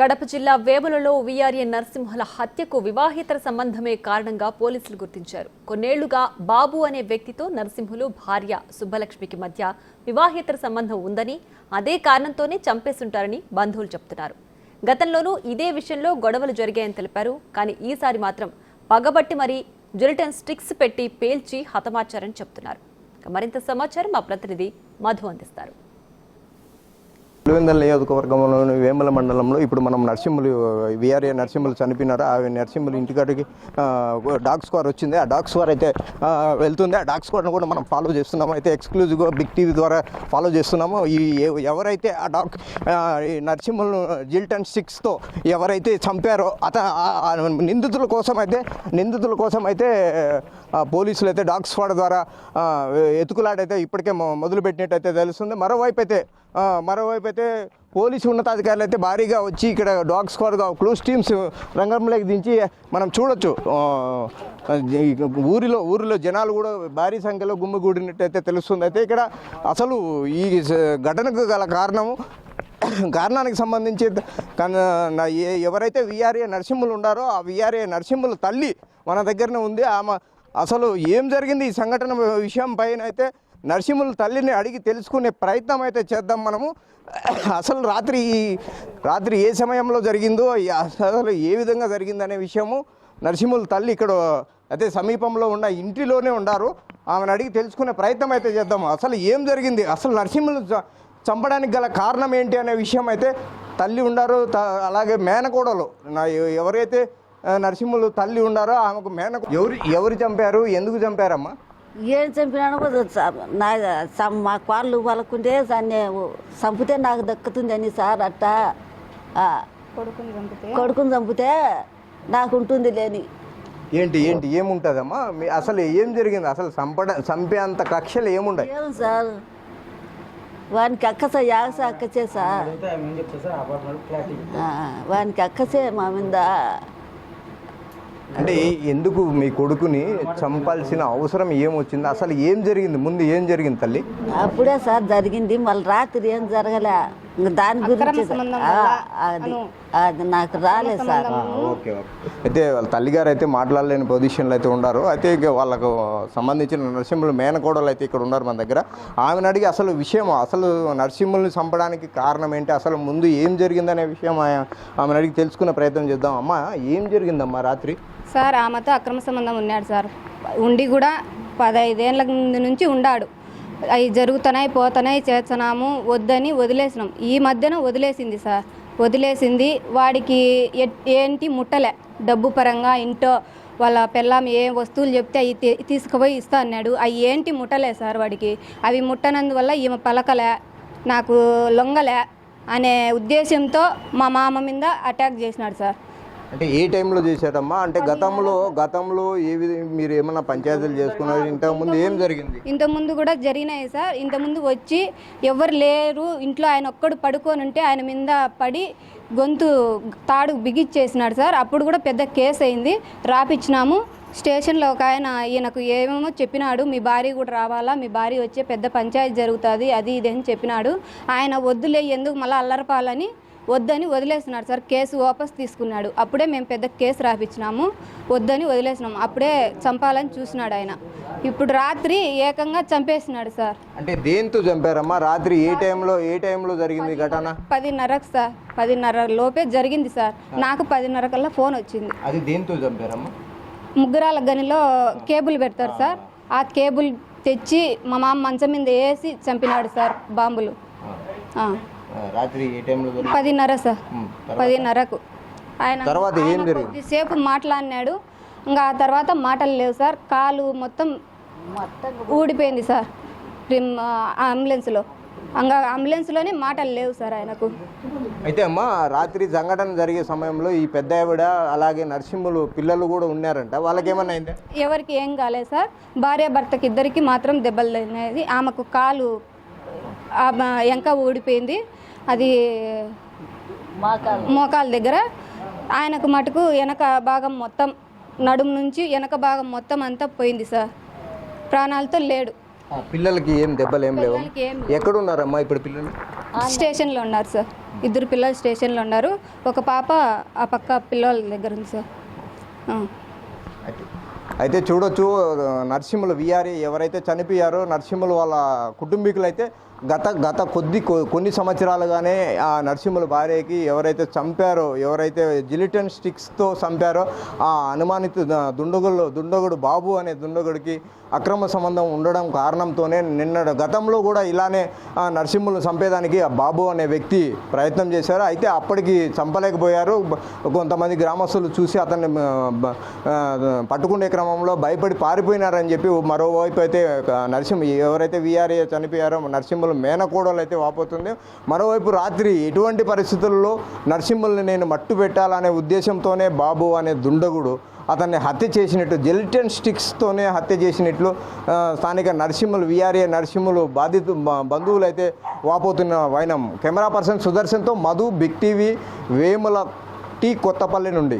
కడప జిల్లా వేములలో వీఆర్ఏ నరసింహుల హత్యకు వివాహేతర సంబంధమే కారణంగా పోలీసులు గుర్తించారు. కొన్నేళ్ళుగా బాబు అనే వ్యక్తితో నరసింహులు భార్య సుబ్బలక్ష్మికి మధ్య వివాహేతర సంబంధం ఉందని అదే కారణంతోనే చంపేస్తుంటారని బంధువులు చెబుతున్నారు గతంలోనూ ఇదే విషయంలో గొడవలు జరిగాయని తెలిపారు. కానీ ఈసారి మాత్రం పగబట్టి మరీ జిలిటన్ స్టిక్స్ పెట్టి పేల్చి హతమార్చారని చెబుతున్నారు మరింత సమాచారం మా ప్రతినిధి మధు అందిస్తారు. పులివెందల నియోజకవర్గంలోని వేముల మండలంలో ఇప్పుడు మనం నరసింహులు విఆర్ఏ నరసింహులు చనిపోయినారు. ఆ నరసింహులు ఇంటికాడికి డాగ్ స్క్వార్ వచ్చింది. ఆ డాగ్ స్క్వార్ అయితే వెళ్తుంది. ఆ డాగ్ స్క్వాడ్ను కూడా మనం ఫాలో చేస్తున్నాము. అయితే ఎక్స్క్లూజివ్గా బిగ్ టీవీ ద్వారా ఫాలో చేస్తున్నాము. ఈ ఎవరైతే ఆ డాగ్ ఈ నరసింహులు జిల్టన్ సిక్స్తో ఎవరైతే చంపారో అత నిందితుల కోసం అయితే నిందితుల కోసం అయితే పోలీసులు అయితే డాగ్ స్క్వాడ్ ద్వారా ఎతుకులాడైతే ఇప్పటికే మొదలుపెట్టినట్టయితే తెలుస్తుంది. మరోవైపు అయితే మరోవైపు మరోవైపు అయితే పోలీసు ఉన్నతాధికారులు అయితే భారీగా వచ్చి ఇక్కడ డాగ్ స్క్వాడ్గా క్లూస్ టీమ్స్ రంగంలోకి దించి మనం చూడొచ్చు. ఊరిలో ఊరిలో జనాలు కూడా భారీ సంఖ్యలో గుమ్మిగూడినట్టయితే తెలుస్తుంది. అయితే ఇక్కడ అసలు ఈ ఘటనకు గల కారణము కారణానికి సంబంధించి ఏ- ఎవరైతే విఆర్ఏ నరసింహులు ఉన్నారో ఆ విఆర్ఏ నరసింహుల తల్లి మన దగ్గరనే ఉంది. ఆమె అసలు ఏం జరిగింది ఈ సంఘటన విషయం పైన అయితే నరసింహుల తల్లిని అడిగి తెలుసుకునే ప్రయత్నం అయితే చేద్దాం మనము. అసలు రాత్రి రాత్రి ఏ సమయంలో జరిగిందో అసలు ఏ విధంగా జరిగిందనే విషయము నరసింహుల తల్లి ఇక్కడ అయితే సమీపంలో ఉన్న ఇంటిలోనే ఉన్నారు ఆమెను అడిగి తెలుసుకునే ప్రయత్నం అయితే చేద్దాము అసలు ఏం జరిగింది? అసలు నరసింహులు చ- చంపడానికి గల కారణం ఏంటి అనే విషయం అయితే తల్లి ఉండారు. త- అలాగే మేనకోడలు. నా ఎవరైతే నరసింహులు తల్లి ఉండారో ఆమెకు మేన ఎవరు ఎవరు చంపారు? ఎందుకు చంపారమ్మా? ఏం చంపినాను నా మా కాళ్ళు వాళ్ళకుంటే దాన్ని చంపితే నాకు దక్కుతుందని సార్ అట్టా. ఆ, కొడుకుని చంపితే? నాకు ఉంటుంది లేని. ఏంటి ఏంటి ఏముంటుందమ్మా? మీ అసలు ఏం జరిగింది? అసలు చంపడ చంపే అంత కక్షలు ఏముండయి? ఏం సార్? వానికి అక్కసే యాగసే అక్కచే సార్ ఆ, వానికి అక్కసే మా మీద అంటే ఎందుకు మీ కొడుకుని చంపాల్సిన అవసరం ఏమొచ్చింది? అసలు ఏం జరిగింది? ముందు ఏం జరిగింది తల్లి? అప్పుడే సార్ జరిగింది. మళ్ళీ రాత్రి ఏం జరగలే. దాని గురించి అది. అది నాకు రాలేదు సార్. Okay okay. అయితే వాళ్ళ తల్లిగారు అయితే మాట్లాడలేని పొజిషన్లో అయితే ఉన్నారు. అయితే ఇక వాళ్ళకు సంబంధించిన నరసింహులు మేనకోడలు అయితే ఇక్కడ ఉన్నారు మన దగ్గర. ఆమెను అడిగి అసలు విషయం అసలు నరసింహుల్ని చంపడానికి కారణం ఏంటి? అసలు ముందు ఏం జరిగిందనే విషయం ఆమెను అడిగి తెలుసుకునే ప్రయత్నం చేద్దాం. అమ్మా ఏం జరిగిందమ్మా రాత్రి? సార్ ఆమెతో అక్రమ సంబంధం ఉన్నాడు సార్. ఉండి కూడా పదైదేళ్ళ ముందు నుంచి ఉండాడు. అవి జరుగుతున్నాయి పోతున్నాయి చేస్తున్నాము వద్దని వదిలేసినాం. ఈ మధ్యన వదిలేసింది సార్. వదిలేసింది వాడికి ఏంటి ముట్టలే. డబ్బు పరంగా ఇంట్లో వాళ్ళ పెళ్ళాం ఏ వస్తువులు చెప్తే అవి తీసుకుపోయి ఇస్తా అన్నాడు. అవి ఏంటి ముట్టలే సార్ వాడికి. అవి ముట్టనందువల్ల ఈమె పలకలే నాకు లొంగలే అనే ఉద్దేశంతో మా మామ మీద అటాక్ చేసినాడు సార్. అంటే ఏ టైంలో చేశారమ్మా? అంటే గతంలో గతంలో ఏ మీరు ఏమన్నా పంచాయతీలు చేసుకున్నారు? ఇంతకుముందు ఏం జరిగింది? ఇంతకుముందు కూడా జరిగినాయి సార్. ఇంతకుముందు వచ్చి ఎవరు లేరు. ఇంట్లో ఆయన ఒక్కడు పడుకొని ఉంటే ఆయన మీద పడి గొంతు తాడు బిగిచ్చేసినాడు సార్. అప్పుడు కూడా పెద్ద కేసు అయింది. రాపిచ్చినాము. స్టేషన్లో ఒక ఆయన ఈయనకు ఏమేమో చెప్పినాడు. మీ భార్య కూడా రావాలా? మీ భార్య వచ్చే పెద్ద పంచాయతీ జరుగుతుంది అది ఇది అని చెప్పినాడు. ఆయన వద్దులే ఎందుకు మళ్ళీ అల్లరపాలని వద్దని వదిలేసినాడు సార్ కేసు వాపస్ తీసుకున్నాడు. అప్పుడే మేము పెద్ద కేసు రాపించినాము వద్దని వదిలేసినాము. అప్పుడే చంపాలని చూసినాడు ఆయన. ఇప్పుడు రాత్రి ఏకంగా చంపేసినాడు సార్. అంటే దేంతో చంపారమ్మా? రాత్రి ఏ టైంలో ఏ టైంలో జరిగింది ఘటన? పదిన్నరకు సార్. పదిన్నర లోపే జరిగింది సార్. నాకు పదిన్నర కల్లా ఫోన్ వచ్చింది. అది దేంతో చంపారమ్మా? ముగ్గురాల గనిలో కేబుల్ పెడతారు సార్. ఆ కేబుల్ తెచ్చి మా మామ మంచం మీద వేసి చంపినాడు సార్ బాంబులు. రాత్రి ఏ టైంలో పదిన్నర సార్. పదిన్నరకు. ఆయన తర్వాత ఏం జరిగింది? కొద్దిసేపు మాట్లాడినాడు. ఇంకా ఆ తర్వాత మాటలు లేవు సార్. కాలు మొత్తం ఊడిపోయింది సార్. అంబులెన్స్లో. ఇంకా అంబులెన్స్లోనే మాటలు లేవు సార్ ఆయనకు. అయితే అమ్మా రాత్రి సంఘటన జరిగే సమయంలో ఈ పెద్ద ఆవిడ అలాగే నరసింహులు పిల్లలు కూడా ఉన్నారంట. వాళ్ళకి ఏమన్నా ఎవరికి ఏం కాలేదు సార్. భార్య భర్తకి ఇద్దరికి మాత్రం దెబ్బలు తగిలినాయి. ఆమెకు కాలు ఎంక ఊడిపోయింది. అది మోకాల దగ్గర. ఆయనకు మటుకు వెనక భాగం మొత్తం నడుము నుంచి వెనక భాగం మొత్తం అంతా పోయింది సార్. ప్రాణాలతో లేడు. పిల్లలకి ఏం దెబ్బలు ఏం లేవు. ఎక్కడ ఉన్నారమ్మా ఇప్పుడు పిల్లలు? స్టేషన్లో ఉన్నారు సార్. ఇద్దరు పిల్లలు స్టేషన్లో ఉన్నారు. ఒక పాప ఆ పక్క పిల్లల దగ్గర ఉంది సార్. అయితే చూడొచ్చు నరసింహులు విఆర్ఏ ఎవరైతే చనిపోయారో నరసింహులు వాళ్ళ కుటుంబీకులు అయితే గత గత కొద్ది కొ- కొన్ని సంవత్సరాలుగానే ఆ నరసింహుల భార్యకి ఎవరైతే చంపారో ఎవరైతే జిలిటన్ స్టిక్స్తో చంపారో ఆ అనుమానిత ద- దుండగులు దుండగుడు బాబు అనే దుండగుడికి అక్రమ సంబంధం ఉండడం కారణంతోనే నిన్న గతంలో కూడా ఇలానే ఆ నరసింహులు చంపేదానికి ఆ బాబు అనే వ్యక్తి ప్రయత్నం చేశారు. అయితే అప్పటికి చంపలేకపోయారు. కొంతమంది గ్రామస్తులు చూసి అతన్ని పట్టుకునే క్రమంలో భయపడి పారిపోయినారని చెప్పి మరోవైపు అయితే నరసింహ ఎవరైతే వీఆర్ఏ చనిపోయారో నరసింహులు మేనకోడలు అయితే వాపోతుంది. మరోవైపు రాత్రి ఎటువంటి పరిస్థితుల్లో నరసింహుల్ని నేను మట్టు పెట్టాలనే ఉద్దేశంతోనే బాబు అనే దుండగుడు అతన్ని హత్య చేసినట్టు జెలిటన్ స్టిక్స్తోనే హత్య చేసినట్లు స్థానిక నరసింహులు విఆర్ఏ నరసింహులు బాధితు బంధువులు అయితే వాపోతున్న వైనం. Camera person సుదర్శన్తో Madhu Big TV Vemula T Kothapalli నుండి.